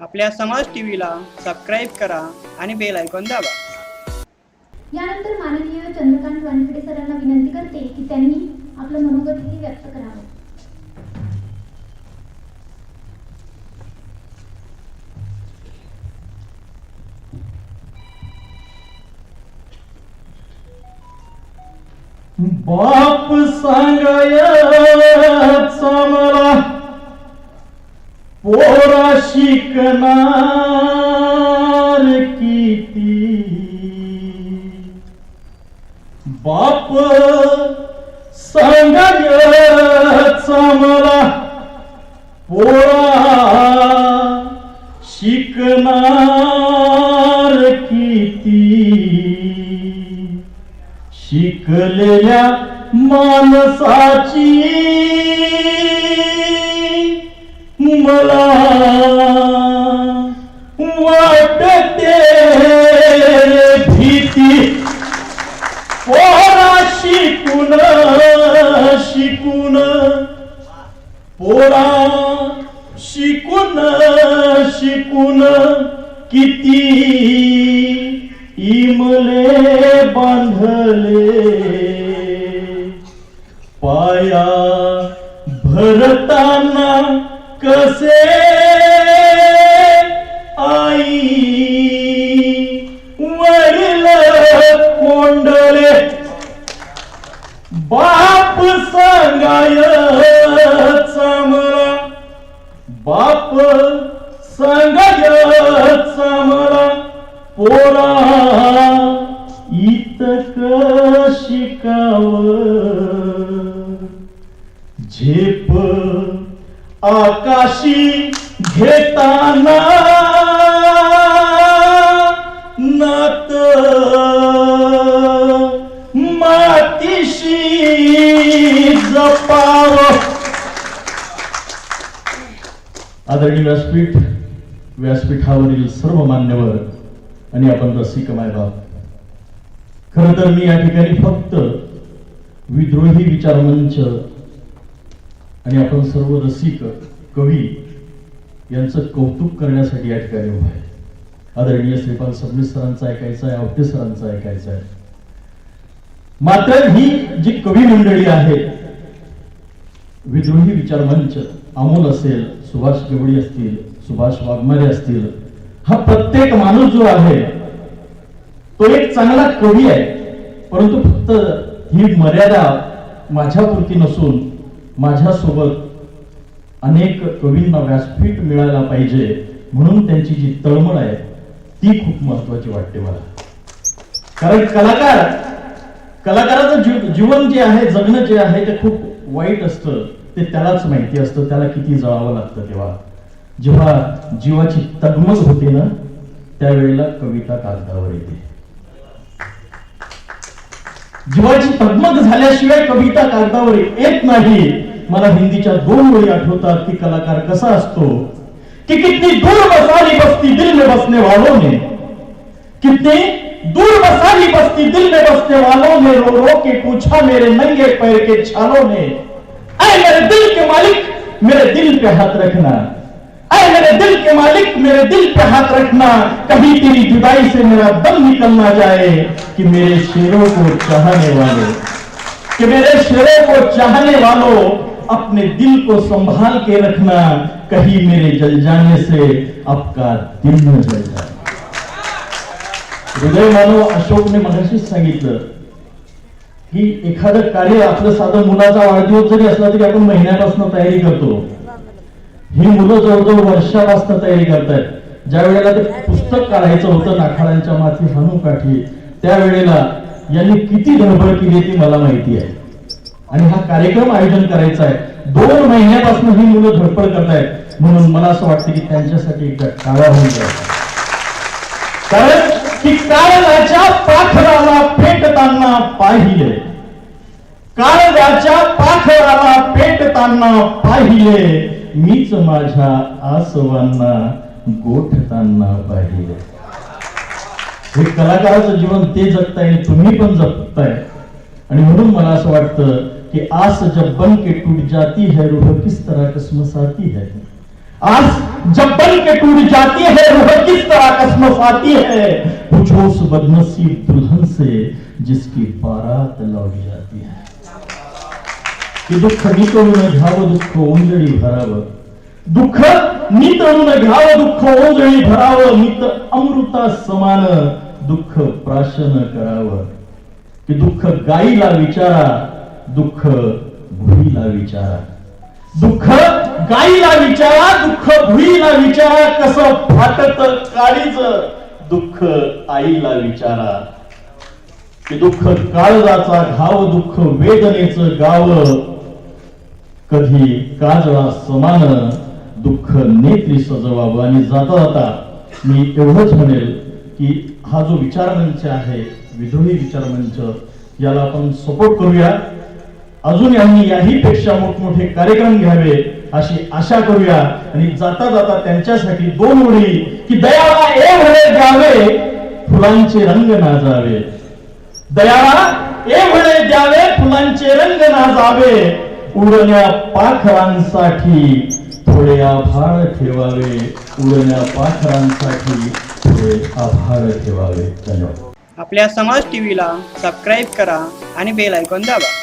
आपल्या समाज टीव्हीला सबस्क्राईब करा आणि बेल आयकॉन दाबा. यानंतर माननीय चंद्रकांत वानखेडे सरांना विनंती करते की त्यांनी आपलं मनोगत हे व्यक्त करावं. बाप सांगायचा ऐकणार किती? बाप सांगायचा मला पोळा शिकणार किती? शिकलेल्या माणसाची पोरा शिकून शिकून किती इमले बांधले. पाया भरताना कसे आई? बाप सांगायचा बाप सांगायचा मला पोरा इतक शिकाव झेप आकाशी घेताना आदरणीय व्यासपीठ व्यासपीठावरील सर्व मान्यवर आणि आपण रसिक मायबाप. खर तर मी या ठिकाणी फक्त विद्रोही विचार मंच आणि आपण सर्व रसिक कवी यांचं कौतुक करण्यासाठी या ठिकाणी उभा आहे. आदरणीय श्रीपाल सबनीस सरांचा ऐकायचा आहे आवटे सरांचा ऐकायचं आहे. मात्र ही जी कवी मंडळी आहे विद्रोही विचार मंच अमोल असेल सुभाष गेवडी असतील सुभाष वाघमारे असतील हा प्रत्येक माणूस जो आहे तो एक चांगला कवी आहे. परंतु फक्त ही मर्यादा माझ्यापुरती नसून माझ्यासोबत अनेक कवींना व्यासपीठ मिळायला पाहिजे म्हणून त्यांची जी तळमळ आहे ती खूप महत्वाची वाटते मला. कारण कलाकार कलाकाराचं जीवन जे आहे जगणं जे आहे ते खूप वाईट असतं. ते त्यालाच माहिती असतं त्याला किती जळावं लागतं तेव्हा. जेव्हा जीवाची तगमग होते ना त्यावेळेला कविता कागदावर येते. जीवाची तगमग झाल्याशिवाय कविता कागदावर येत नाही. मला हिंदीच्या दोन वेळी आठवतात की कलाकार कसा असतो. कि कितनी दूर बसाली बस्ती दिल में बसने वालों ने. कितनी दूर बसाली बस्ती दिल में बसने वालों ने रो रो के पूछा मेरे नंगे पैर के छालों ने. ऐ मेरे दिल के मालिक, मेरे दिल पे हाथ रखना। ऐ मेरे दिल के मालिक, मेरे दिल पे हाथ रखना। कभी तेरी जुदाई से मेरा दम निकल ना जाए कि मेरे शेरों को चाहने वाले। कि मेरे शेरों को चाहने वालों अपने दिल को संभाल के रखना। कहीं मेरे जल जाने से आपका दिल न जल जाए। हृदय मानव अशोकने मगाशीच सांगितलं ही एखादं कार्य आपलं साधं मुलाचा वाढदिवस जरी असला तरी आपण महिन्यापासून तयारी करतो. ही मुलं जवळजवळ वर्षापासून तयारी करतायत. ज्या वेळेला ते पुस्तक काढायचं होतं नाखाळांच्या माती हानू काठी त्यावेळेला यांनी किती धडपड केली ती मला माहिती आहे. आणि हा कार्यक्रम आयोजन करायचा आहे. दोन महिन्यापासून ही मुलं धडपड करतायत. म्हणून मला असं वाटतं की त्यांच्यासाठी एकदा काळा होऊन जायचा कारण की काळजाच्या पाखराला पेटताना पाहिले. काळव्याच्या पाखराला पेटताना पाहिले. मीच माझ्या आसवांना गोठताना पाहिले. हे कलाकाराचं जीवन ते जगताय आणि तुम्ही पण जगताय. आणि म्हणून मला असं वाटतं की आस जब बन के टूट जाती है रूह किस तरह कसमसाती है. आज जब बन के टूट जाती है, रूह किस तरह कसमस आती है? पूछो उस बदनसीब दुल्हन से जिसकी बारात लौट जाती है। कि दुख दुःख नितळून घ्यावं दुःख ओंजळी भरावं दुःख नितळून घ्यावं दुःख ओंजळी भरावं नित अमृता समान, दुख प्राशन करावं की दुःख गाईला विचारा, दुःख भुईला विचारा। दुःख गाईला विचारा दुःख भुईला विचारा कसं फाटत काळीच दुःख आईला विचारा. की दुःख काळजाचा घाव दुःख वेदनेचं गाव. कधी काजळा समान दुःख नेत्री सजवावं आणि जाता जाता मी एवढंच म्हणेल की हा जो विचारमंच आहे विद्रोही विचारमंच याला आपण सपोर्ट करूया. अजून यांनी याही पेक्षा मोठमोठे कार्यक्रम घ्यावे अशी आशा करूया. आणि जाता जाता त्यांच्यासाठी दोन ओळी की दयाला ए म्हणे द्यावे फुलांचे रंग नाजावे. दयाला ए म्हणे द्यावे फुलांचे रंग नाजावे. उडण्या पाखरांसाठी थोडे आभाळ ठेवावे. उडण्या पाखरांसाठी थोडे आभाळ ठेवावे. धन्यवाद. आपल्या समाज टीव्हीला सबस्क्राईब करा आणि बेल ऐकून दाबा.